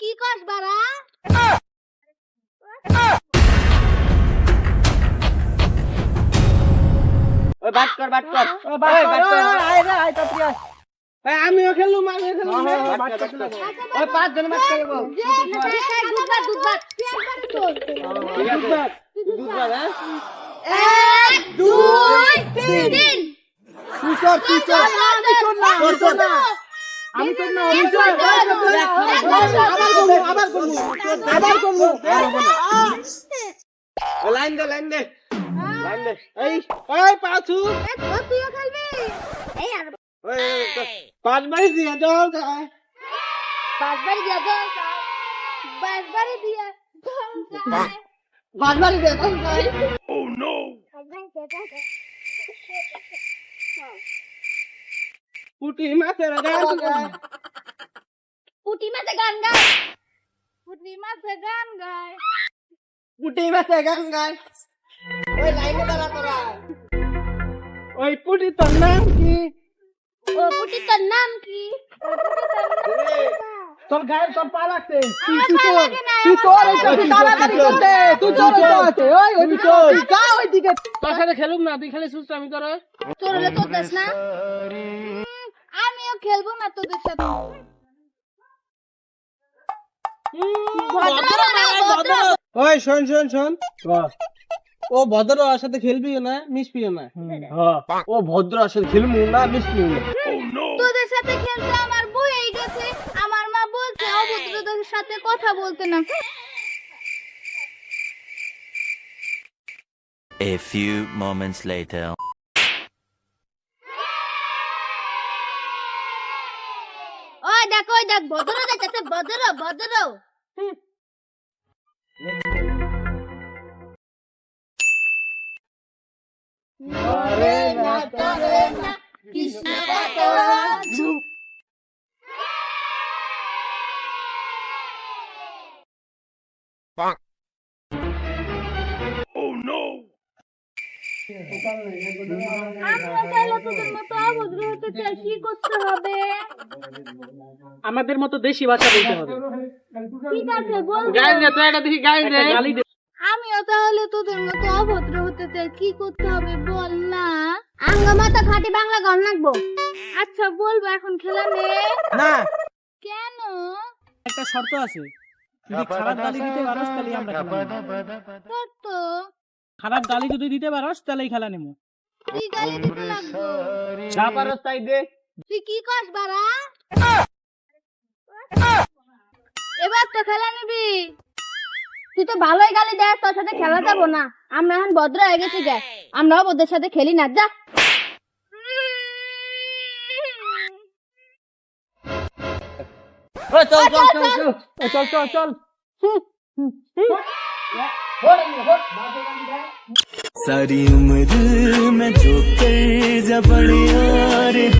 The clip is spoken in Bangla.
কি কস বাড়া বাট কর বাট কর আয় রে, আয়। আমিও খেললুম আমিও খেললুম হ্যাঁ, হ্যাঁ। আচ্ছা, ওই পাঁচ জন হ্যাঁ? এক দুই তিন তুই না, আমি চল না। আমি না। আবার করব, আবার করব, আবার করব। লাইন দে লাইন দে। লাইন দে। এই ওই পাছু তুইও খেলবি এই আর ওই, ওই, ওই, পাঁচ বাড়ি দিয়ে জল খায় বাসবাড়ি দিয়া জল খায় বাসবাড়ি দিয়া জল খায় পাঁচ বাড়ি দিয়ে জল খায় পুটি মাছের গান গায় পুটি মাছে গান গায় পুটি মাছে গান গায় পুটি মাছের গান গায় ওই লাইনে দাঁড়া তোরা ওই পুটি তোর নাম কি ও পুটি তোর নাম কি ও পুটি তোর নাম কি? তোর গায়ে তোর পা লাগছে। তুই আমার তুই পা চল। লাগে না, তুই চল, আমার এই পা তুই লাগে না। তাড়াতাড়ি চল দে। তুই চল, ওই দিকে। ওই, ওইদিকে, তুই যা ওইদিকে। তোর সাথে খেলুম না তুই খালি সুস্থ আমি তোর তোর হলে চলতেস না হুম, আমিও খেলব না তোদের সাথে। ওই শোন শোন শোন। ও ভদ্র ওর সাথে খেলবিও না মিশবিও না? ও ভদ্র আসলে খেলমু না মিশমু না? তোদের সাথে খেলতে আমার বই এই গেছে। আমার মা বলছে অভদ্রদের সাথে কথা বলতে না। A few moments later. ওই দেখ ওই দেখ বদর ভদ্র বদর হুম। নরে না তরে না কৃষ্ণ পাতলা ঝুম। আমাদের মতো দেশি ভাষা বলতে হবে। আমিও তাহলে তোদের মতো অভদ্র হতে চাই কি করতে হবে বল না? আঙ্গা মাথা খাটি বাংলা গান লাগবো? আচ্ছা বলব এখন খেলা নে। না। কেন? একটা শর্ত আছে। যদি খারাপ গালি দিতে পারোস তাহলে আমরা খেলা তো খারাপ গালি যদি দিতে পারোস তাহলেই খেলা নেব। তুই গালি দিতে লাগবো? যা পারস তাই দে। তুই কি কস বাড়া? এবার তো খেলা নিবি। তুই তো ভালোই গালি দেয় তোর সাথে খেলা যাব না। আমরা এখন ভদ্র হয়ে গেছি গে আমরাও ওদের সাথে খেলি না যা। চল চল চল চল চল। চল। চল सारी उम्र मैं जो कर जा यार